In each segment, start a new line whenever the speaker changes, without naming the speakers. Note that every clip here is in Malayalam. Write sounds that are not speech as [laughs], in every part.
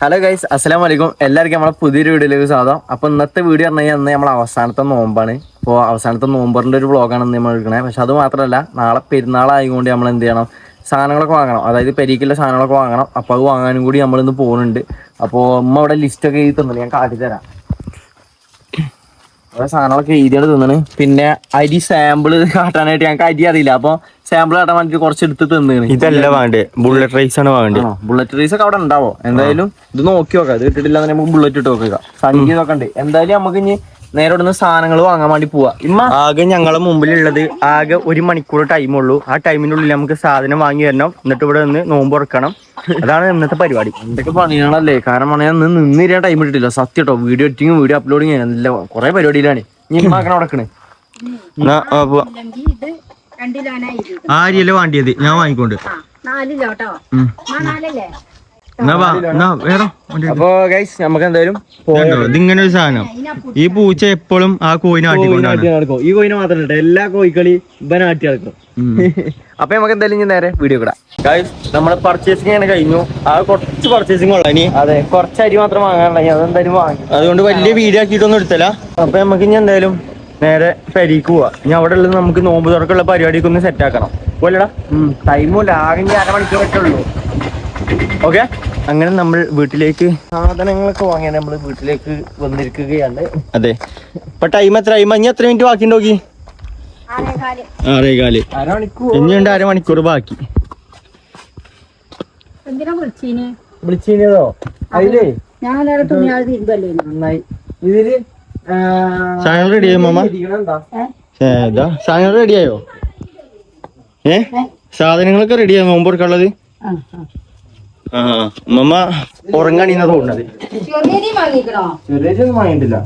ഹലോ ഗൈസ് അസ്സലാം വലൈക്കും എല്ലാവർക്കും നമ്മളെ പുതിയൊരു വീഡിയോയിലേക്ക് സ്വാഗതം. അപ്പോൾ ഇന്നത്തെ വീഡിയോ പറഞ്ഞു കഴിഞ്ഞാൽ നമ്മൾ അവസാനത്തെ നോമ്പാണ്. അപ്പോൾ അവസാനത്തെ നോമ്പറിന്റെ ഒരു വ്ളോഗാണ് നമ്മൾ എടുക്കണേ. പക്ഷെ അത് മാത്രമല്ല നാളെ പെരുന്നാളായതുകൊണ്ട് നമ്മൾ എന്ത് ചെയ്യണം? സാധനങ്ങളൊക്കെ വാങ്ങണം. അതായത് പെരീക്കുള്ള സാധനങ്ങളൊക്കെ വാങ്ങണം. അപ്പോൾ അത് വാങ്ങാനും കൂടി നമ്മളിന്ന് പോകുന്നുണ്ട് അപ്പോൾ ഉമ്മ അവിടെ ലിസ്റ്റൊക്കെ എഴുതി തന്നു ഞാൻ കാട്ടിത്തരാം അവിടെ സാധനങ്ങളൊക്കെ എഴുതിയാണ് തിന്നണ് പിന്നെ അരി സാമ്പിൾ കാട്ടാനായിട്ട് ഞങ്ങൾക്ക് അരി അറിയില്ല. അപ്പോൾ സാമ്പിൾ കാട്ടാൻ വേണ്ടി കുറച്ച് എടുത്ത് തിന്നാണ്.
ഇതല്ല വേണ്ടേ ബുള്ളറ്റ് റൈസ് ആണ് വേണ്ടേ
ബുള്ളറ്റ് റൈസ് ഒക്കെ അവിടെ ഉണ്ടാവോ? എന്തായാലും ഇത് നോക്കി നോക്കാം. ഇത് കിട്ടിയിട്ടില്ല നമുക്ക് ബുള്ളറ്റ് ഇട്ട് നോക്കുക സംഗീതം നോക്കണ്ട്? ഉണ്ട് എന്തായാലും നമുക്ക് ഇനി നേരെ ഇവിടുന്ന് സാധനങ്ങൾ വാങ്ങാൻ വേണ്ടി പോവാ. ഇമ്മ.
ആകെ ഞങ്ങളെ മുമ്പിലുള്ളത് ആകെ ഒരു മണിക്കൂർ ടൈം ഉള്ളൂ. ആ ടൈമിനുള്ളിൽ നമുക്ക് സാധനം വാങ്ങി വരണം. എന്നിട്ട് ഇവിടെ നിന്ന് നോമ്പ് ഉറക്കണം അതാണ് ഇന്നത്തെ പരിപാടി.
എന്തൊക്കെ പണിയാണല്ലേ? കാരണം പണിയാൻ നിന്ന് നിന്നിരിക്കാൻ ടൈം ഇട്ടിട്ടില്ല സത്യം കേട്ടോ വീഡിയോ എഡിറ്റിങ്ങും വീഡിയോ അപ്ലോഡിങ് എല്ലാം കുറെ പരിപാടിയിലാണ്. ഇനി ഇമ്മ ആക്കണ നടക്കണേ
വാണ്ടിയത്? ഞാൻ വാങ്ങിക്കൊണ്ട്.
നമുക്ക് എന്തായാലും?
ഇതിങ്ങനെ ഒരു സാധനം. ഈ പൂച്ച. എപ്പോഴും ആ കോയിനെ ആട്ടിക്കൊണ്ടാണ്.
ഈ കോയിനെ മാത്രമല്ല എല്ലാ കോയിക്കളി ഇവൻ ആട്ടി നടക്കും. [laughs] അപ്പൊ നമുക്ക് എന്തായാലും ഇനി നേരെ വീഡിയോ കിടാം
ഗൈസ് നമ്മളെ പർച്ചേസിങ് അങ്ങനെ കഴിഞ്ഞു. ആ കുറച്ച് പർച്ചേസിങ് ഉള്ള. ഇനി
അതെ കുറച്ച് അരി മാത്രം വാങ്ങാനുണ്ടെങ്കിൽ അതെന്തായാലും വാങ്ങി.
അതുകൊണ്ട് വലിയ വീഡിയോ ആക്കിയിട്ടൊന്നും എടുത്തല്ല. അപ്പൊ നമുക്ക് ഇനി എന്തായാലും നേരെ പെരീക്ക് പോവാ. ഇനി അവിടെ ഉള്ളത് നമുക്ക് നോമ്പ് തുറക്കുള്ള പരിപാടിക്ക് ഒന്ന് സെറ്റ് ആക്കണം. പോലെടാ
ടൈമും ആകെ അരമണിക്കൂർ പറ്റുള്ളൂ
ഓക്കെ അങ്ങനെ നമ്മൾ വീട്ടിലേക്ക്
സാധനങ്ങളൊക്കെ വാങ്ങിയാൽ നമ്മൾ വീട്ടിലേക്ക് വന്നിരിക്കുകയാണ്.
അതെ. ഇപ്പൊ ടൈം എത്ര? ടൈം ഇനി എത്ര മിനിറ്റ് ബാക്കി നോക്കി?
ആറേകാൽ.
ഇനിയുണ്ട് അരമണിക്കൂർ. ബാക്കി.
വിളിച്ചീനോ? വിളിച്ചീന്
വിളിച്ചോ അതിലേ?
ഞാൻ അല്ലാതെ തുണിയാൾ തിരുമ്പല്ലേ
നന്നായി. ഇതിൽ? ആ,
റെഡിയായോ റെഡി ആയോ മാമ?
ഏതാ
ഏ, റെഡിയായോ ഏ? സാധനങ്ങളൊക്കെ റെഡി ആയോ നോമ്പ് കൊടുക്കാനുള്ളത് ആ മമ്മ ഉറങ്ങാണിന്നാ തോന്നുന്നത്.
ചെറിയ വാങ്ങിയിട്ടില്ല.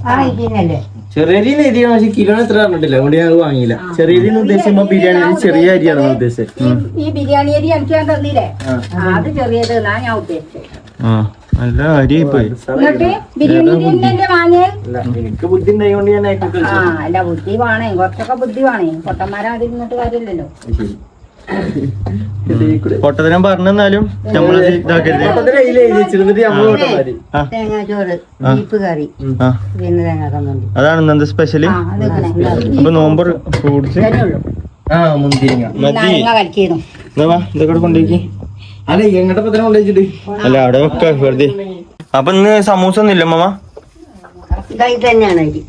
ചെറിയ അരി എഴുതിയാണ് പക്ഷെ കിലോ എത്ര പറഞ്ഞിട്ടില്ല. അതുകൊണ്ട് ഞാൻ അത് വാങ്ങിയില്ല. ചെറിയ രീതി ഉദ്ദേശിക്കുമ്പോ ബിരിയാണി ചെറിയ അരിയാണ് ഉദ്ദേശിച്ചത്.
ഈ ബിരിയാണി അരി എനിക്ക് ഞാൻ തന്നില്ലേ? ആ, അത് ചെറിയത് ഞാൻ ഉദ്ദേശിച്ചത്.
ആ. നല്ല അരി പോയി
എന്നിട്ട് ബിരിയാണി അരി തന്നെയല്ലേ വാങ്ങിയത്
അല്ല എനിക്ക് ബുദ്ധി ഉണ്ടായോണ്ട് ഞാൻ
ആ അല്ല ബുദ്ധി വേണേ. കുറച്ചൊക്കെ ബുദ്ധി വേണേ. പൊട്ടന്മാരാതിരുന്നിട്ട് കാര്യമില്ലല്ലോ.
പൊട്ടത്തിനും പറഞ്ഞെന്നാലും ഇതാക്കരുത്.
നമ്മൾ
തേങ്ങാച്ചോറ് ബീഫ് കറി പിന്നെ തേങ്ങാ
അതാണ് ഇന്നത്തെ
സ്പെഷ്യൽ
അപ്പൊ നോമ്പർ ഫ്രൂട്ട്സ്
ആ മുന്തിരിങ്ങ.
മതി ഇതൊക്കെ കൊണ്ടേക്ക്
അല്ല എങ്ങോട്ട് പത്രം കൊണ്ടുവച്ചിട്ട്
അല്ല അവിടെ വെക്ക വെറുതെ. അപ്പൊ ഇന്ന് സമൂസ ഒന്നും ഇല്ല മാമ?
ഇതായി തന്നെയാണ് അരി.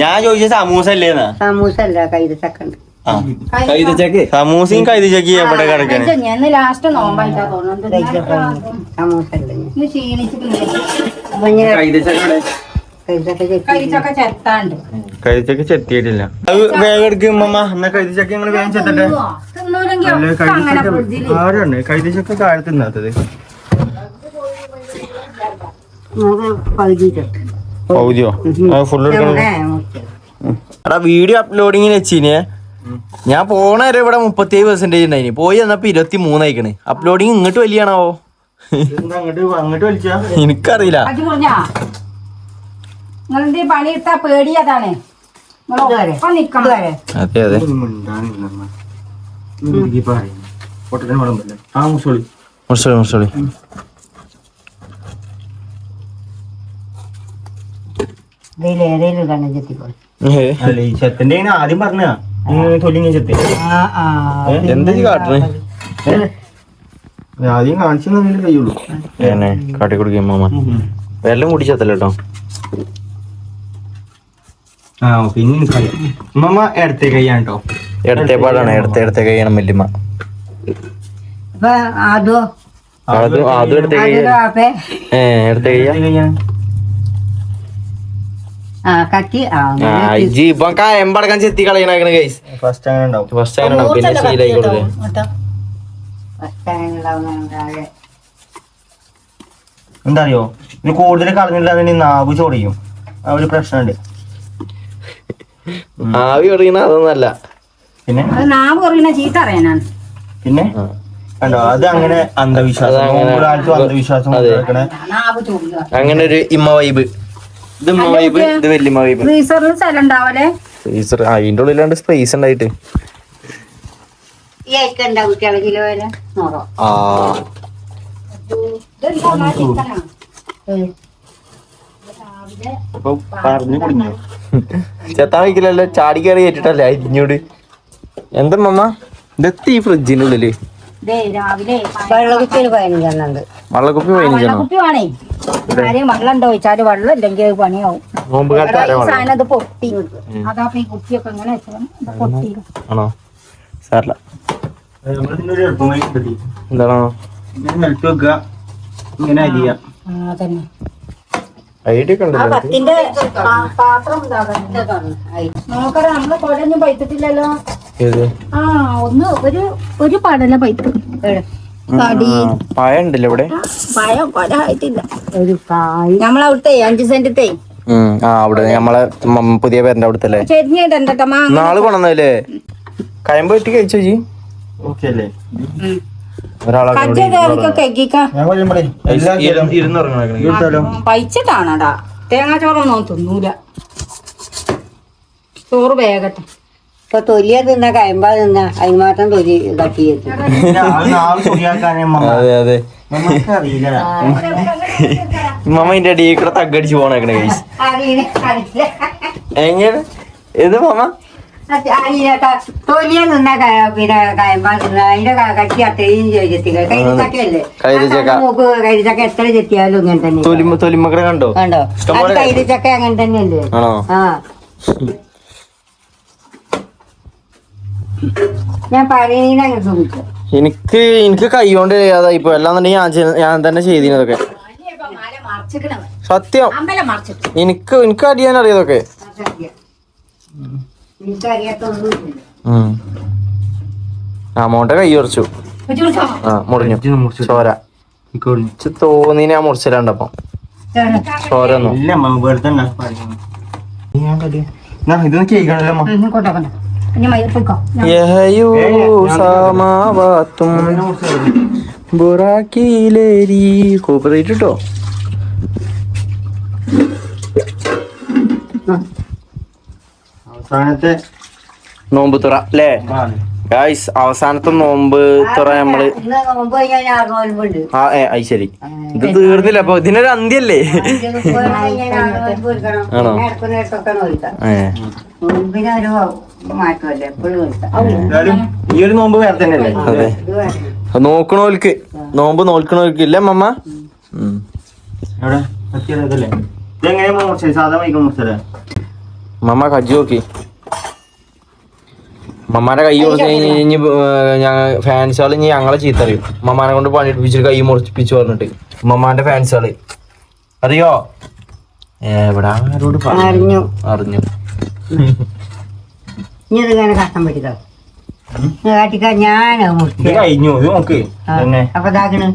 ഞാൻ ചോദിച്ച സമൂസ അല്ലേന്നാ?
സമൂസ അല്ല
സമൂസയും കൈതിച്ചക്കി എവിടെ കിടക്കണേ?
ഞാൻ ലാസ്റ്റ് നോമ്പായിട്ടാ തോന്നുന്നത്. സമൂസ ഇന്ന് ക്ഷീണിച്ചിട്ട് കഴിച്ചൊക്കെ ചെത്താണ്ട്.
കൈതിച്ചക്ക് ചെത്തിയിട്ടില്ല. അത് വേഗം എടുക്കും മമ്മ എന്നാ കൈതിച്ചക്ക വേഗം ചെത്തട്ടെ. കൈതിച്ചക്ക ആരാണ്?
കഴിച്ചൊക്കെ കാലത്ത് ചെത്ത്
പൗതിയോ ഫുള്ള് എടുക്കണം. എടാ വീഡിയോ അപ്ലോഡിങ്ങിന് വെച്ചിനെ. ഞാൻ പോണ വരെ ഇവിടെ മുപ്പത്തിയേഴ് പെർസെന്റേജ് ഉണ്ടായി പോയി വന്നപ്പോ ഇരുപത്തി മൂന്നായിക്കണ് അപ്ലോഡിങ് ഇങ്ങോട്ട് വലിയാണാവോ? ആണാവോ വലിച്ചാ? എനിക്കറിയില്ല.
അജി ഈ നിങ്ങളുടെ പണി ഇട്ടാ പേടിയതാണ് ഒപ്പം നിക്കണം.
അതെ അതെ. മുസളി. മുസളി
ഇതിലേതേലും കണ്ണു ചെത്തിക്കോളി.
അല്ല ഈ ചെത്തിന്റെ ആദ്യം പറഞ്ഞ തൊലിങ്ങ ചെത്തി.
എന്താ കാട്ടണേ?
ആദ്യം കാണിച്ചു കഴിയുള്ളൂ
കാട്ടി കൊടുക്കും മാമ വെള്ളം കുടിച്ചത്തല്ല കേട്ടോ.
ആ പിന്നെ എനിക്കറിയാം ഉമ്മ ഇടത്തെ കൈയാണ് കേട്ടോ
ഇടത്തെ പാടാണ് ഇടത്തെ ഇടത്തെ കൈയാണ് വല്യമ്മ.
അപ്പൊ അതോ
അത് അതും ഇടത്തെ കൈ
അപ്പേ
ഏ ഇടത്തെ കൈയാ
ആ കത്തി. ആ
ആ ഇജ്ജി ഇപ്പൊ എമ്പടക്കാൻ ചെത്തി കളയണാക്കണ ഗൈസ്
ഫസ്റ്റ് അങ്ങനെ ഉണ്ടാവും.
ഫസ്റ്റ് അങ്ങനെ പിന്നെ ശീലായി കൊടുക്കേ.
എന്താ അറിയോ? ഇത് കൂടുതൽ കളഞ്ഞില്ല നാവ് ചോടിക്കും. ആ ഒരു പ്രശ്നമുണ്ട്.
ആവി പറയുന്ന അതൊന്നല്ല.
പിന്നെ?
നാവ് ചീത്ത അറിയാനാണ്.
പിന്നെ? കണ്ടോ? അത്. അങ്ങനെ അന്ധവിശ്വാസം അന്ധവിശ്വാസം
അങ്ങനെ ഒരു ഇമ്മ വൈബ് ഇത് ഇമ്മ വൈബ് ഇത് വല്യമ്മ വൈബ്
ഫ്രീസറിൽ സ്ഥലം ഉണ്ടാവല്ലേ
ഫ്രീസർ അതിന്റെ ഉള്ളിലാണ്ട് സ്പേസ് ഉണ്ടായിട്ട്. ആ? അപ്പൊ പറഞ്ഞു കുടുങ്ങിയോ? ചെത്താൻ വയ്ക്കില്ലല്ലോ ചാടി കയറി ഏറ്റിട്ടല്ലേ? അരിഞ്ഞോട് എന്താ മമ്മ ഇതെത്തി ഈ ഫ്രിഡ്ജിന്റെ
ഉള്ളിൽ പതിനഞ്ചെണ്ണുണ്ട്
വെള്ളക്കുപ്പി പതിനഞ്ചെണ്ണം
വെള്ളക്കുപ്പി വേണേ. ആരെയും വെള്ളം ഉണ്ടോ ചോദിച്ചാൽ വെള്ളം ഇല്ലെങ്കിൽ അത് പണിയാവും? സാധനം പൊട്ടി. അതാ ഈ കുപ്പിയൊക്കെ ഇങ്ങനെ വെച്ചത്. പൊട്ടി
ആണോ? സാറില്ല. എന്താണോ?
ഇങ്ങനെ അരിയ
ആ,
ഐഡിയ ഒക്കെ
ആ പാത്രം നമ്മൾ കൊടൊന്നും പൈത്തിട്ടില്ലല്ലോ ഒന്ന് ഒരു ഒരു പടല
പഴം ഉണ്ടല്ലോ ഇവിടെ.
പഴം പഴ ആയിട്ടില്ല ഒരു കായ്. നമ്മളവിടുത്തെ അഞ്ച് സെന്റത്തെ.
ആ അവിടെ നമ്മളെ പുതിയ പേരന്റെ അവിടുത്തെ നാളെ കൊണ്ടുവന്നല്ലേ കയമ്പ് വെട്ടി കഴിച്ചോ ജി?
ഓക്കെ അല്ലേ?
ഒരാളെ
തേങ്ങാ
ചോറൊന്നും
പൈച്ചിട്ടാണടാ. തിന്നൂല. ചോറ് വേഗട്ടെ.
ഇപ്പൊ തൊലിയ തിന്ന കയമ്പാ തിന്ന അതിന് മാത്രം തൊലി
മമ്മ
അതെ അതെ. മമ്മ അടിയിൽ കൂടെ തగ్గടിച്ച് പോണേക്കണേ എങ്ങനെ? ഇത് മമ്മ
തൊലിയ തിന്ന ക- പിന്നെ കയമ്പാ തിന്ന അതിന്റെ ക- കട്ടി അത്രയും ചെത്തിക്ക കരിച്ചക്കയല്ലേ
കൈതച്ചക്ക.
നോക്ക് കരിച്ചക്ക എത്ര ചെത്തിയാലും ഇങ്ങനെ തന്നെ
തൊലിമ തൊലിമക്കട കണ്ടോ
കണ്ടോ കൈതച്ചക്ക അങ്ങനെ തന്നെയല്ലേ
ആണോ
ആ ഞാൻ
എനിക്ക് എനിക്ക് കൈകൊണ്ട് ചെയ്യാതായിപ്പോ അല്ലാന്നുണ്ടെങ്കിൽ ഞാൻ ഞാൻ തന്നെ ചെയ്തിനതൊക്കെ സത്യം. എനിക്ക് എനിക്ക് അടിയാൻ അറിയാതൊക്കെ അമൗണ്ട് കൈ കുറച്ചു ആ മുറിഞ്ഞു. ചോര. ഇച്ച് തോന്നി ഞാൻ മുറിച്ചില്ലാണ്ടപ്പം ചോര ബുറാക്കിയിലേരി കോപ്പറേറ്റ് കേട്ടോ?
അവസാനത്തെ
നോമ്പ് തുറ അല്ലേ. ഗായ്സ് അവസാനത്തെ നോമ്പ് തുറ
നമ്മൾ
ആ ശരി. ഇത് തീർന്നില്ല അപ്പൊ ഇതിനൊരു അന്ത്യല്ലേ? ആണോ?
ഈ ഒരു നോമ്പ് വേറെ തന്നെയല്ലേ?
അതെ. നോക്കണോൽക്ക് നോമ്പ് നോക്കണോൽക്ക് ഇല്ല മമ്മ
ഇതെങ്ങനെയാ മൂർച്ച? സാധാ മൂർച്ചല്ലേ?
മമ്മ കജ്ജി നോക്കി. മമ്മാനെ കൈ കൊടുത്ത് കഴിഞ്ഞ് ഞങ്ങൾ ഫാൻസുകൾ ഇനി ഞങ്ങളെ ചീത്ത അറിയും മമ്മാനെ കൊണ്ട് പണിയെടുപ്പിച്ചിട്ട് കൈ മുറിപ്പിച്ച് പറഞ്ഞിട്ട്. മമ്മാന്റെ ഫാൻസുകൾ അറിയോ? എവിടെ ആരോട് പറഞ്ഞു?
അറിഞ്ഞു.
അറിഞ്ഞു.
കഴിഞ്ഞു. ഇത് നോക്ക്.
അപ്പൊ ഇതാക്കണ്.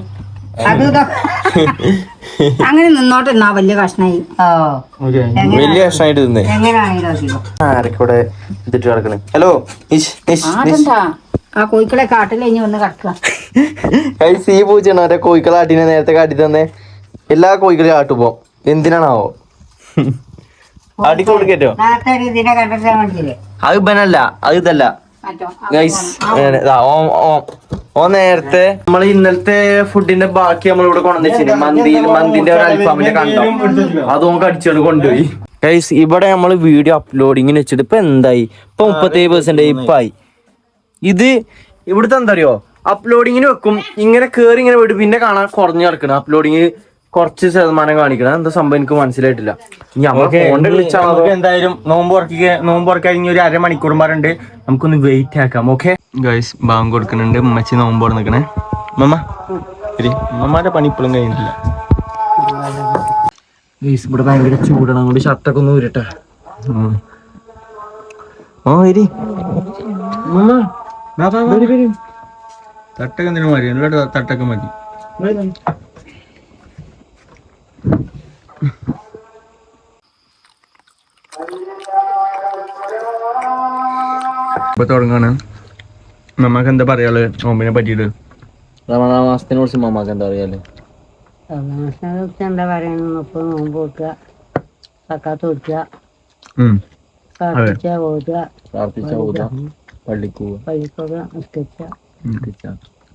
അത് [laughs]
അങ്ങനെ നിന്നോട്ട് എന്നാ വലിയ കഷ്ണായി.
വലിയ കഷ്ണായിട്ട് തിന്നേ
എങ്ങനെയാണെങ്കിലും നോക്കിക്കോ
ആരൊക്കെ ഇതിട്ട് കിടക്കണേ? ഹലോ
ആ കോഴിക്കളെ കാട്ടിൽ കഴിഞ്ഞ് വന്ന് കിടക്കുക. [laughs]
സീ ഈ പൂച്ചയാണ് മറ്റേ കോഴിക്കളെ ആട്ടിനെ നേരത്തെ കാട്ടി തന്നെ. എല്ലാ കോഴികളെയും ആട്ടുപോ എന്തിനാണാവോ?
അടിക്കൊടുക്കേറ്റോ
അത് ഇബനല്ല അത് ഇതല്ല. ഓ നേരത്തെ നമ്മൾ ഇന്നലത്തെ ഫുഡിന്റെ ബാക്കി നമ്മൾ ഇവിടെ കൊണ്ടുവന്നിച്ചിന് മന്തി മന്തിന്റെ ഒരു അൽഫാമിന്റെ കണ്ടോ? അത് നമുക്ക് അടിച്ചോണ്ട് കൊണ്ടുപോയി. ഗൈസ് ഇവിടെ നമ്മൾ വീഡിയോ അപ്ലോഡിങ്ങിന് വെച്ചിട്ട് ഇപ്പൊ എന്തായി? ഇപ്പൊ മുപ്പത്തേഴ് പെർസെന്റ് ഇപ്പായി ഇത് ഇവിടുത്തെ എന്താ അറിയോ? അപ്ലോഡിങ്ങിന് വെക്കും. ഇങ്ങനെ കേറി ഇങ്ങനെ വിടും. പിന്നെ കാണാൻ കുറഞ്ഞു കിടക്കണം അപ്ലോഡിങ് കുറച്ച് ശതമാനം കാണിക്കണം. എന്താ സംഭവം എനിക്ക് മനസ്സിലായിട്ടില്ല. ഇനി ഫോണിൽ
നമുക്ക് എന്തായാലും നോമ്പ് ഉറക്കുക നോമ്പ് ഉറക്കാൻ ഇനി ഒരു അരമണിക്കൂർ മാറുണ്ട് നമുക്കൊന്ന് വെയിറ്റ് ആക്കാം ഓക്കെ ഗൈസ് ബാങ്ക് കൊടുക്കുന്നുണ്ട്. ഉമ്മച്ചി നോമ്പ് നിൽക്കണേ മമ്മ മമ്മാന്റെ പണി ഇപ്പോഴും കഴിഞ്ഞിട്ടില്ല.
ഗൈസ് ഇവിടെ ഭയങ്കര ചൂടാണ്. അങ്ങോട്ട് ഷർട്ടൊക്കെ ഒന്ന് ഊരട്ടെ. ഓ വരി
തട്ടൊക്കെ എന്തിനു മതി എന്നോട് തട്ടൊക്കെ മതി. ഇപ്പൊ തുടങ്ങാണ്. നമ്മക്ക് എന്താ പറയാൾ? നോമ്പിനെ പറ്റിയിട്ട്.
റമദാൻ മാസത്തിനെ കുറിച്ച് മമ്മാക്ക് എന്താ അറിയാലേ
എന്താ പറയുന്നത് ഇപ്പൊ നോമ്പ് വെക്കുക. സക്കാത്ത് കൊടുക്കുക.
ഉം.
പ്രാർത്ഥിച്ച ഓതുക.
പ്രാർത്ഥിച്ച ഓതാ പള്ളിക്ക് പോവാ
പള്ളിക്കൊക്കെ നിസ്കരിച്ച.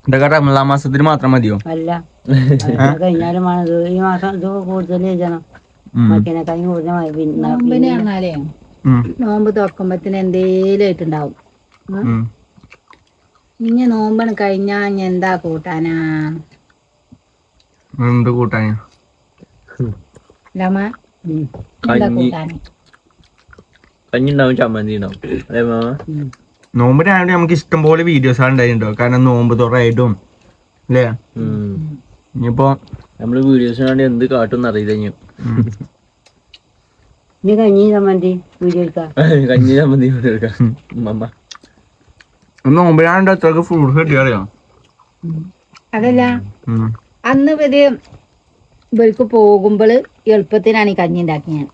ഇതൊക്കെ റമദാൻ മാസത്തിന് മാത്രം മതിയോ?
അല്ല. [laughs] കഴിഞ്ഞാലും ഈ മാസം ഇത് കൂടുതൽ ചെയ്യണം
ഉം.
മറ്റേനേക്കാൾ കൂടുതൽ.
നോമ്പ് തുറക്കുമ്പത്തിന് എന്തേലും ആയിട്ടുണ്ടാവും. ഇനി നോമ്പണ്. കഴിഞ്ഞാ ഇനി എന്താ കൂട്ടാനാ?
എന്ത് കൂട്ടാൻ
ലമ എന്താ
കഞ്ഞി.
കൂട്ടാന്?
കഞ്ഞി ഉണ്ടാവും ചമ്മന്തി ഉണ്ടാവും അല്ലേ മാമ
നോമ്പിനായോണ്ട് നമുക്ക് ഇഷ്ടം പോലെ വീഡിയോസ് ഉണ്ടായിട്ടുണ്ടോ കാരണം നോമ്പ് തുറയായിട്ടും അല്ലേ?
ഉം.
ഇനിയിപ്പോ
നമ്മൾ വീഡിയോസ് എന്ത് കാട്ടും അറിയില്ല ഇനി.
കഞ്ഞി ചമ്മന്തി വീഡിയോ എടുക്കാം.
കഞ്ഞി ചമ്മന്തി കൊണ്ട് എടുക്കാം. മമ്മ
നോമ്പിനാണ്ട് അത്രയ്ക്ക് ഫ്രൂട്ട്സ് കിട്ടിയറിയാം?
അതല്ല. അന്ന് ഇവർ ഇവർക്ക് പോകുമ്പോൾ എളുപ്പത്തിനാണ് ഈ കഞ്ഞി ഉണ്ടാക്കി ഞാൻ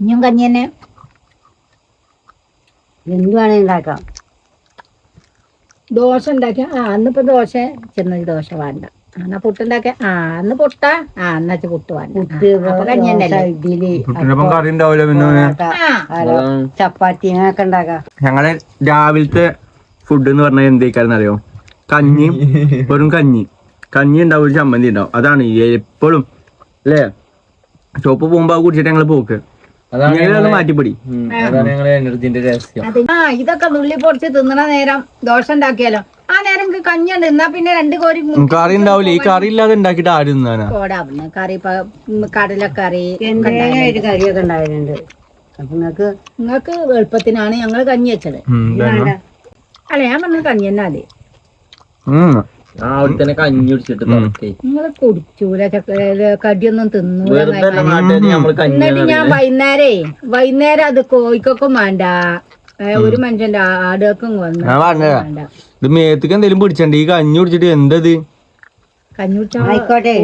ഇനിയും കഞ്ഞി തന്നെ.
എന്തുവാണ് ഉണ്ടാക്കാം.
ദോശ ഉണ്ടാക്കിയ ആ അന്നിപ്പോ ദോശ ചെന്ന ദോശ വേണ്ട. എന്നാ പുട്ടുണ്ടാക്കിയ ആ അന്ന് പുട്ട ആ എന്നാ പുട്ട് വേണ്ട.
ചപ്പാത്തി
ഞങ്ങളെ രാവിലത്തെ ഫുഡ് എന്ന് പറഞ്ഞാൽ എന്തേക്കാരെന്ന് അറിയോ? കഞ്ഞി. [laughs] വെറും കഞ്ഞി. കഞ്ഞി ഉണ്ടാവും ഒരു ചമ്മന്തി ഉണ്ടാവും. അതാണ് എപ്പോഴും അല്ലേ? ഷോപ്പ് പോകുമ്പോ കുടിച്ചിട്ട് ഞങ്ങൾ പോക്ക്. മാറ്റിപ്പൊടി.
ആ ഇതൊക്കെ നുള്ളി പൊടിച്ച് തിന്നണ നേരം ദോശ ഉണ്ടാക്കിയാലോ? ആ നേരം കഞ്ഞി ഉണ്ട്. എന്നാ പിന്നെ രണ്ട് കോരി
കറി ഉണ്ടാവില്ല ഈ കറി ഇല്ലാതെ ഉണ്ടാക്കിട്ട് ആരും തിന്നാനാ?
കോടാവുന്നു കറി കടലക്കറി
ഒരു കറിയൊക്കെ ഉണ്ടായിട്ടുണ്ട് അപ്പൊ നിങ്ങക്ക്
നിങ്ങൾക്ക് എളുപ്പത്തിനാണ് ഞങ്ങൾ കഞ്ഞി വെച്ചത്. അല്ല ഞാൻ പറഞ്ഞ കഞ്ഞി തന്നെ അതെ
ആ അവിടെ തന്നെ കഞ്ഞി കുടിച്ചിട്ട് തുറക്കേ
നിങ്ങൾ കുടിച്ചൂല കടിയൊന്നും തിന്നൂല
അല്ല നാട്ടുകാര് കഞ്ഞി
എന്നിട്ട് ഞാൻ വൈകുന്നേരേ വൈകുന്നേരം അത് കോയിക്കൊക്കെ വേണ്ട. ഒരു മനുഷ്യന്റെ ആടുകൾക്കും വേണ്ട.
ഇത് മേത്തേക്ക് എന്തേലും പിടിച്ചണ്ട ഈ കഞ്ഞി കുടിച്ചിട്ട് എന്തത്?
കഞ്ഞി കുടിച്ചാ
ആയിക്കോട്ടെ.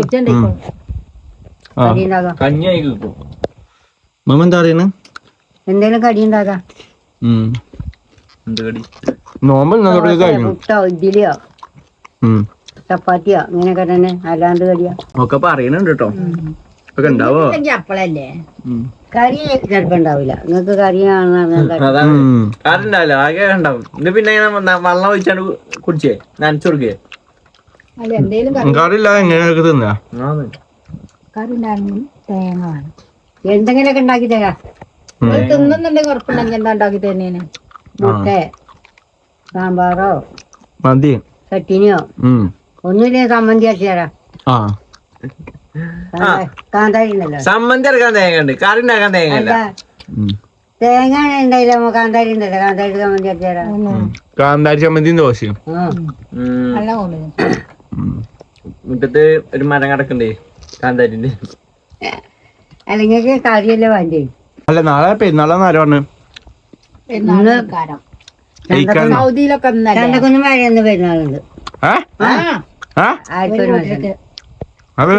ആ.
കഞ്ഞി ആയി കിട്ടും.
മമ്മ എന്താ പറയുന്നത്
എന്തെങ്കിലും കടി.
എന്ത് കടി?
നോമ്പ് ഇന്നലെ തൊട്ട് കഴിഞ്ഞു
പുട്ടോ ഇഡ്ഡലിയോ
ഉം.
ചപ്പാത്തിയോ അങ്ങനെയൊക്കെ തന്നെ അല്ലാണ്ട് കടിയോ
ഒക്കെ പറയുന്നുണ്ട് കേട്ടോ ഒക്കെ ഉണ്ടാവോ
അപ്പളല്ലേ.
കറി ചിലപ്പോ ഉണ്ടാവില്ല കാണുന്ന
അതാണ് ആകെ ഉണ്ടാവും ഇത് പിന്നെ ഇങ്ങനെ വെള്ളം ഒഴിച്ചാണ്ട് കുടിച്ചേ നനച്ചു കൊടുക്കേ
അല്ല എന്തേലും കറി
കറി ഇല്ലാതെ എങ്ങനെയൊക്കെ തിന്നാ
കറി ഉണ്ടായിരുന്നു തേങ്ങ വേണം
എന്തെങ്കിലുമൊക്കെ ഉണ്ടാക്കി തരാം
നിങ്ങൾ തിന്നുന്നുണ്ടെങ്കിൽ ഉറപ്പുണ്ടെങ്കിൽ എന്താ ഉണ്ടാക്കി
മുട്ട സാമ്പാറോ?
മതി
ചട്ടിനിയോ? ഒന്നുമില്ല സമ്മന്തി അരച്ച്
ആ.
കാന്താ- കാന്താരി ഉണ്ടല്ലോ
സമ്മന്തി ഇറക്കാൻ തേങ്ങ ഉണ്ട് കറി ഉണ്ടാക്കാൻ തേങ്ങ
ഉണ്ടായില്ല? കാന്താരി ഉണ്ടല്ലോ. കാന്താരി സമ്മന്തി അരച്ച് തരാം
കാന്താരി ചമ്മന്തിയും ദോശയും.
മുറ്റത്ത് ഒരു മരം കിടക്കണ്ടേ കാന്താരിന്റെ
അല്ലെങ്കിൽ കറിയല്ലേ വേണ്ടേ?
അല്ല നാളെ പെരുന്നാളെന്ന് ആര് പറഞ്ഞു?
പെരുന്നാൾക്കാരം
കഴിക്കാൻ
സൗദിയിലൊക്കെ
ചന്തക്കുന്ന് മഴയെന്ന് പെരുന്നാളുണ്ട്.
ആ.
അത്?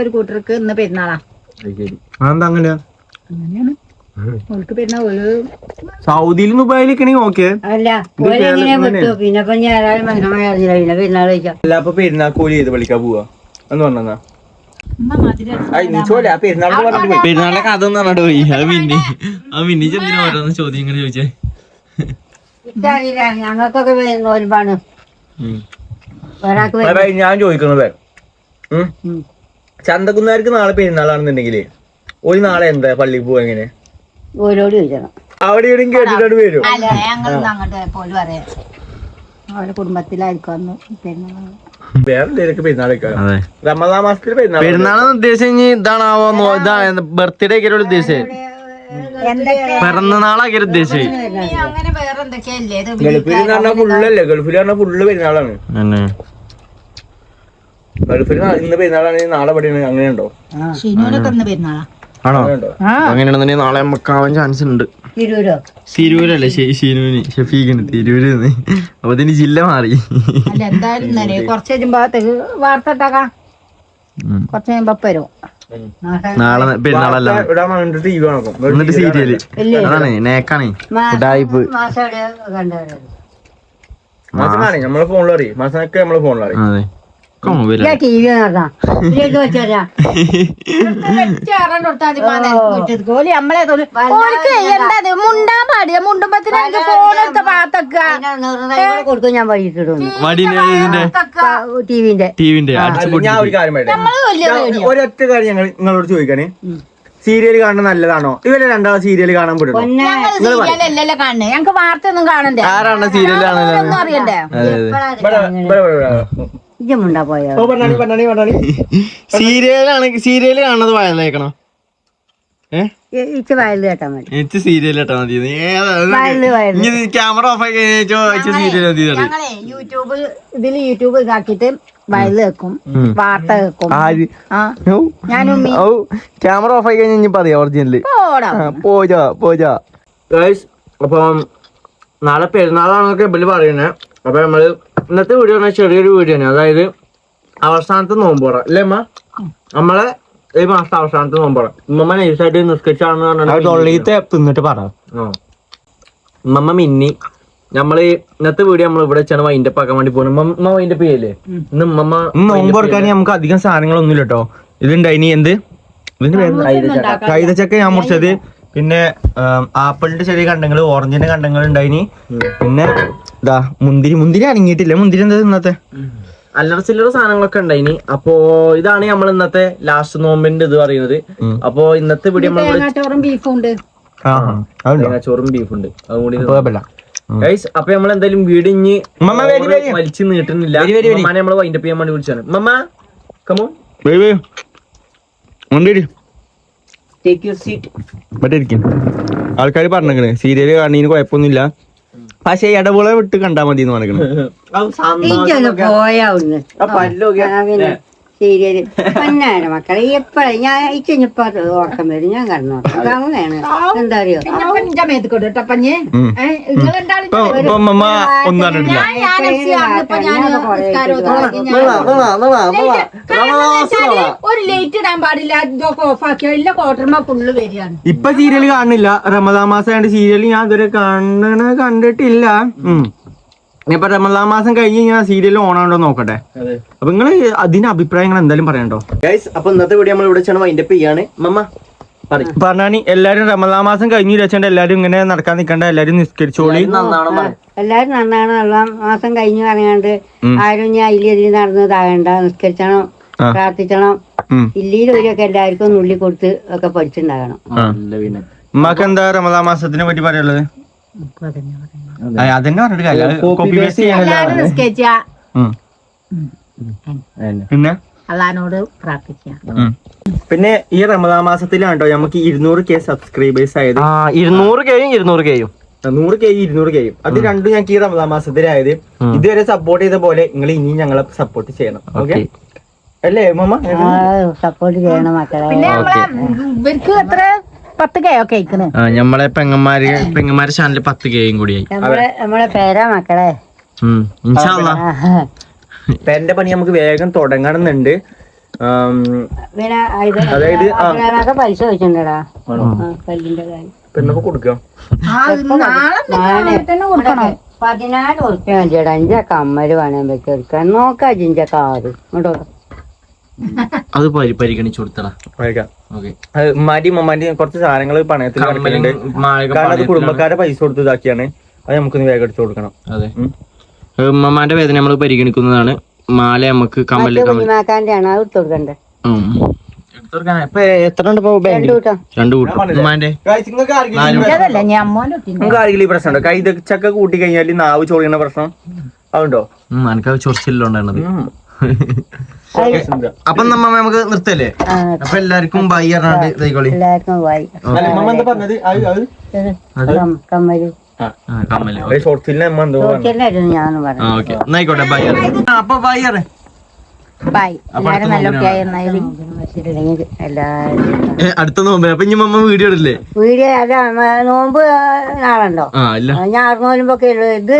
ഒരു കൂട്ടർക്ക് ഇന്ന് പെരുന്നാളാ.
അങ്ങനെയാ? സൗദിയിൽ ദുബായിലേക്കാണെങ്കിൽ ഓക്കെ.
അല്ല
അപ്പൊ പെരുന്നാൾ കൂലി ചെയ്ത് വിളിക്കാൻ പോവാ? എന്ന് പറഞ്ഞാ
പെരുന്നാളിന്റെ കഥ എന്ന് പറഞ്ഞിട്ട് പോയി. അത് പിന്നെ അത് പിന്നെ ചെന്തിനാ ഓരോന്ന് ചോദ്യം ഇങ്ങനെ ചോദിച്ചേ?
ഇതറിയില്ല ഞങ്ങൾക്കൊക്കെ നോൽപ്പാണ് ഒരാൾക്ക് വരും.
അതായത് ഞാൻ ചോദിക്കുന്നത് ഉം.
ഉം.
ചന്തക്കുന്നാർക്ക് നാളെ പെരുന്നാളാണെന്നുണ്ടെങ്കിൽ ഒരു നാളെ എന്താ പള്ളിക്ക് പോവാ എങ്ങനെ
ഓരോട് ചോദിക്കണം.
അവിടെ എവിടെയും കേട്ടിട്ട് വരും?
അല്ല ഞങ്ങൾ അങ്ങോട്ട് പോലും പറയാം അവരുടെ കുടുംബത്തിലായിരിക്കും അന്ന് പെരുന്നാൾ
വേറെ എന്തെങ്കിലുമൊക്കെ പെരുന്നാൾ വെക്കാം?
അതെ.
റമദാൻ മാസത്തിൽ പെരുന്നാൾ
പെരുന്നാളെന്ന് ഉദ്ദേശിച്ച് ഇതാണാവോ? ഇതാണ് ബർത്ത്ഡേ ഒക്കെ ഉദ്ദേശിച്ചത്
എന്തൊക്കെ
പിറന്നാളൊക്കെ ഉദ്ദേശിച്ചത്.
അങ്ങനെ വേറെ എന്തൊക്കെയല്ലേ ഇത്
ഗൾഫിൽ എന്ന് പറഞ്ഞാൽ ഫുള്ളല്ലേ ഗൾഫിൽ പറഞ്ഞാൽ ഫുള്ള് പെരുന്നാളാണ്. ഗൾഫിൽ നാ- ഇന്ന് പെരുന്നാളാണെങ്കിൽ നാളെ പടിയാണ് അങ്ങനെയുണ്ടോ?
ഷിനുവിനൊക്കെ ഇന്ന് പെരുന്നാളാ?
ആണോ? അങ്ങനെയാണെന്നുണ്ടെങ്കിൽ നാളെ നമുക്കാവാൻ ചാൻസ് ഉണ്ട്.
തിരൂരോ?
തിരൂരല്ലേ? ഷീനുവിന് ഷഫീഖിന് തിരൂര് അപ്പൊ ഇതിന് ജില്ല മാറി.
അല്ല എന്തായാലും തന്നെ കുറച്ച് കഴിയുമ്പോഴത്തേക്ക് വാർത്ത ഇട്ടാക്കാം. കുറച്ച് കഴിയുമ്പോ വരും.
നാളെ പെരുന്നാളല്ല. എന്നിട്ട് സീരിയൽ അതാണ് നേക്കാണ്. ഉഡായിപ്പ്
മാസം
നമ്മളെ ഫോണിലറി അറിയും മാസമൊക്കെ നമ്മളെ ഫോണിൽ
അതെ
ഞാൻ ടി വി
എന്താ [laughs] ഇത്? മുണ്ടാൻ പാടിയ മുണ്ടുമ്പത്തിന് ഫോൺ എടുത്ത പാത്തക്ക.
കൊടുക്കും ഞാൻ
ഇതിന്റെ?
ടിവിന്റെ
ടിവിന്റെ
ഞാൻ ഒരു കാര്യം. ഒരൊറ്റ കാര്യം ഞങ്ങൾ നിങ്ങളോട് ചോദിക്കാനേ. സീരിയൽ കാണുന്നത് നല്ലതാണോ? ഇവരെ രണ്ടാമത് സീരിയൽ കാണാൻ വിടണോ
ഞങ്ങൾക്ക് വാർത്ത ഒന്നും കാണണ്ടേ?
ആരാണ് സീരിയൽ
ഒന്നും
പോയോ.
സീരിയലാണെങ്കിൽ സീരിയൽ കാണുന്നത് വയലേക്കണോ
ഇച്ച് വയലിൽ കേട്ടാ മതി.
സീരിയൽ ക്യാമറ ഓഫ് ആക്കി സീരിയൽ
യൂട്യൂബ് ഇതാക്കിട്ട് വെക്കും വാർത്ത ഞാനും
ക്യാമറ ഓഫ് ആയി കഴിഞ്ഞാൽ ഒറിജിനൽ?
പോടാ.
പോജാ പോജാ
അപ്പം നാളെ പെരുന്നാളാണൊക്കെ ഇവർ പറയുന്നത് അപ്പൊ നമ്മൾ ഇന്നത്തെ വീഡിയോ പറഞ്ഞാൽ ചെറിയൊരു വീഡിയോ ആണ് അതായത് അവസാനത്തെ നോമ്പോറ. അല്ലേ അമ്മ നമ്മളെ ഈ മാസത്തെ അവസാനത്തെ നോമ്പോറ. ഉമ്മ നൈസായിട്ട് നിസ്കരിച്ചാണെന്ന് പറഞ്ഞിട്ട്
തിന്നിട്ട് പറ.
ഉമ്മമ്മ ഉമ്മ മിന്നി. നമ്മൾ ഇന്നത്തെ വീഡിയോ നമ്മൾ ഇവിടെ വെച്ചാണ് വൈൻഡപ്പ് ആക്കാൻ വേണ്ടി പോകുന്നത് ഉമ്മ വൈൻഡപ്പ് ചെയ്യല്ലേ? ഇന്ന് ഉമ്മ നോമ്പ് നമുക്ക് അധികം സാധനങ്ങളൊന്നും ഇല്ല കേട്ടോ ഇതുണ്ടായിനി എന്ത്? ഇതിന്റെ കൈതച്ചക്ക ഞാൻ മുറിച്ചത് പിന്നെ ആപ്പിളിന്റെ ചെറിയ കണ്ടങ്ങൾ ഓറഞ്ചിന്റെ കണ്ടങ്ങൾ ഉണ്ടായിനി. പിന്നെ ഇതാ മുന്തിരി മുന്തിരി അനങ്ങിയിട്ടില്ല? മുന്തിരി എന്താ ഇന്നത്തെ? അല്ലറ ചില്ലറ സാധനങ്ങളൊക്കെ ഉണ്ടായിനി. അപ്പോ ഇതാണ് നമ്മൾ ഇന്നത്തെ ലാസ്റ്റ് നോമ്പിന്റെ ഇത് പറയുന്നത്. അപ്പോ ഇന്നത്തെ വീഡിയോ നമ്മൾ
തേങ്ങാച്ചോറും ബീഫും ഉണ്ട്
ആ അതുണ്ടോ?
ചോറും ബീഫുണ്ട്. അതുകൂടി ഗൈസ് അപ്പൊ നമ്മൾ എന്തായാലും വീട് ഇഞ്ഞ്
മമ്മ വരി, വരി.
വലിച്ചു നീട്ടുന്നില്ല. നമ്മളെ വൈൻഡപ്പ് ചെയ്യാൻ വേണ്ടി വിളിച്ചാണ്. മമ്മ കമോ
മുന്തിരി.
ടേക്ക് യുവർ സീറ്റ്
ഇവിടെ ഇരിക്കും. ആൾക്കാർ പറഞ്ഞേക്കണ് സീരിയൽ കാണുന്നതിന് കുഴപ്പമൊന്നുമില്ല. പക്ഷെ ഇടവേള വിട്ട് കണ്ടാ മതി എന്ന് പറഞ്ഞേക്കണ്
ഇജ്ജൊന്ന് സീരിയൽ പൊന്നാണ് മക്കളെ എപ്പോഴും? ഞാൻ ഇച്ചിപ്പോ ഓർക്കം വരും ഞാൻ കടന്നു അങ്ങനെയാണ്. എന്താ അറിയോ?
ഒരു ലേറ്റ് ഇടാൻ പാടില്ല ഇതൊക്കെ ഫുള്ള് വരികയാണ്.
ഇപ്പൊ സീരിയൽ കാണുന്നില്ല. റമദാ മാസം സീരിയൽ ഞാൻ ഇതുവരെ കാണണ കണ്ടിട്ടില്ല. ഇനിയിപ്പൊ റമദാൻ മാസം കഴിഞ്ഞ് ഞാൻ സീരിയൽ ഓൺ ആണോ നോക്കട്ടെ. അപ്പൊ നിങ്ങൾ അതിന്റെ അഭിപ്രായങ്ങൾ എന്തായാലും പറയണ്ടോ?
ഗൈസ് അപ്പൊ ഇന്നത്തെ വീഡിയോ നമ്മൾ ഇവിടെ വെച്ചാണ് വൈൻഡപ്പ് ചെയ്യാണ്. മമ്മ
പറഞ്ഞാണി എല്ലാരും റമദാൻ മാസം കഴിഞ്ഞു വെച്ചാണ്ട് എല്ലാരും ഇങ്ങനെ നടക്കാൻ നിക്കണ്ട എല്ലാരും നിസ്കരിച്ചോളി.
എല്ലാരും നന്നാണ് റമദാൻ മാസം കഴിഞ്ഞു പറയാണ്ട് ആരും ഞാൻ അതിലെതിരെ നടന്ന് താകണ്ട നിസ്കരിച്ചണം
പ്രാർത്ഥിച്ചണം.
പ്രാർത്ഥിക്കണം
ഉം.
എല്ലാവർക്കും നുള്ളി ഉള്ളി കൊടുത്ത് ഒക്കെ പഠിച്ചിട്ടുണ്ടാകണം.
പിന്നെ
ഉമ്മാക്ക് എന്താ റമദാൻ മാസത്തിനെ പറ്റി പറയുള്ളത് അതന്നെ പറഞ്ഞിട്ട്. പിന്നെ?
അള്ളഹാനോട് പ്രാർത്ഥിക്കുക
പിന്നെ ഈ റമദാൻ മാസത്തിലാണ് കേട്ടോ നമുക്ക് ഇരുന്നൂറ് കെ സബ്സ്ക്രൈബേഴ്സ് ആയത്?
ഇരുന്നൂറ് കെയും ഇരുന്നൂറ് കെയും
നൂറ് കെ ഇരുന്നൂറ് കെയും അത് രണ്ടും ഞങ്ങൾക്ക് ഈ റമദാൻ മാസത്തിലായത്. ഇതുവരെ സപ്പോർട്ട് ചെയ്ത പോലെ നിങ്ങൾ ഇനിയും ഞങ്ങളെ സപ്പോർട്ട് ചെയ്യണം. ഓക്കെ അല്ലേ മമ്മ
സപ്പോർട്ട് ചെയ്യണം മക്കളെ.
പിന്നെ നമ്മളെ ഇവർക്ക് എത്ര പത്ത് കെ ഒക്കെ അയക്കണ്
ആ ഞമ്മളെ പെങ്ങന്മാര് പെങ്ങന്മാരെ ചാനൽ പത്ത് കെയും കൂടിയായി
നമ്മളെ നമ്മളെ പേരാ മക്കളെ.
ഉം ഇൻഷാല്ലാ
പണി നമുക്ക് വേഗം തുടങ്ങണമെന്നുണ്ട്. അതായത്
പൈസ വെച്ചിട്ടുണ്ടടാ കല്ലിന്റെ കാര്യം.
കൊടുക്കാം?
പതിനാല് ഉറുപ്പ്യ മതിയടാ. അഞ്ച കമ്മൽ വേണം വെച്ചെടുക്കാൻ നോക്കാം ജിഞ്ച കാറ്
അത് പരി പരിഗണിച്ചു കൊടുത്തടാ.
ഉമ്മാന്റെയും ഉമ്മാന്റെയും കുറച്ച് സാധനങ്ങൾ പണയത്തിൽ കിടക്കുന്നുണ്ട് കാരണം അത് കുടുംബക്കാരെ പൈസ കൊടുത്ത് ഇതാക്കിയാണ്. അത് നമുക്കൊന്ന് വേഗം എടുത്തു കൊടുക്കണം.
അതെ. ഉമ്മമാന്റെ വേദന നമ്മൾ പരിഗണിക്കുന്നതാണ്. മാല നമുക്ക് കമ്മൽ
കമ്മൽ കൂട്ടം.
രണ്ടു കൂട്ടം. ഉമ്മാന്റെ?
അതല്ല ഞാൻ അമ്മോന്റെ കുട്ടീനെ
നിങ്ങൾക്ക് ആരെങ്കിലും ഈ പ്രശ്നമുണ്ടോ? കൈ ചക്ക കൂട്ടി കഴിഞ്ഞാൽ നാവ് ചോളിയുന്ന പ്രശ്നം? അതുണ്ടോ?
ചൊറിച്ചില്ലുണ്ടായിരുന്നത്
ഉം. [laughs]
അപ്പൊ നമ്മ നമുക്ക് നിർത്തല്ലേ? അപ്പൊ എല്ലാവർക്കും ബൈ പറഞ്ഞാണ്ട് ഇതായിക്കോളി.
എല്ലാവർക്കും
ബൈ കമ്മൽ. എന്നായിക്കോട്ടെ ബൈ അപ്പൊ ബൈ അറിയാം അടുത്ത നോമ്പ് അപ്പൊ ഇനി മമ്മ വീഡിയോ ഇടില്ലേ?
വീഡിയോ അല്ല നോമ്പ് നാളുണ്ടോ?
ആ ഇല്ല.
ഞാൻ നോലുമ്പൊക്കെ ഉള്ളു ഇത്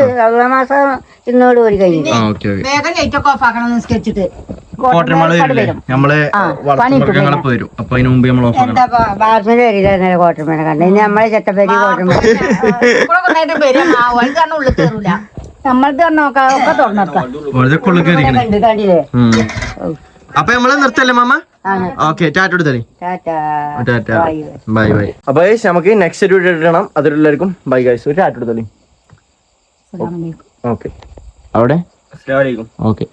മാസം ഇന്നോട് ഒരു കഴിഞ്ഞു
ആ ഓക്കെ ഓക്കെ.
വേഗം ലൈറ്റ് ഒക്കെ ഓഫ് ആക്കണം നിസ്കരിച്ചിട്ട്
നമ്മളെ വളർത്തുമൃഗങ്ങളെ വരും. അപ്പൊ അതിന് മുമ്പ് നമ്മൾ ഓഫ് ആക്കണം
എന്താ ബാത്റൂമിൽ വരില്ല ഇന്നലെ കോട്ടർമേനെ കണ്ടു ഇനി നമ്മളെ കോട്ടർമേന
നമ്മളത് നോക്കാം ഒക്കെ
കണ്ടില്ലേ?
അപ്പൊ നമ്മൾ നിർത്തല്ലേ mama? Okay tata
tata.
Bye bye. അപ്പൊ നമുക്ക് നെക്സ്റ്റ് ഒരു വീഡിയോ ഇടണം. അതിലെല്ലാവർക്കും ബൈ ഗൈസ് ഒരു ടാറ്റ ഓക്കെ. അവിടെ? ഓക്കെ.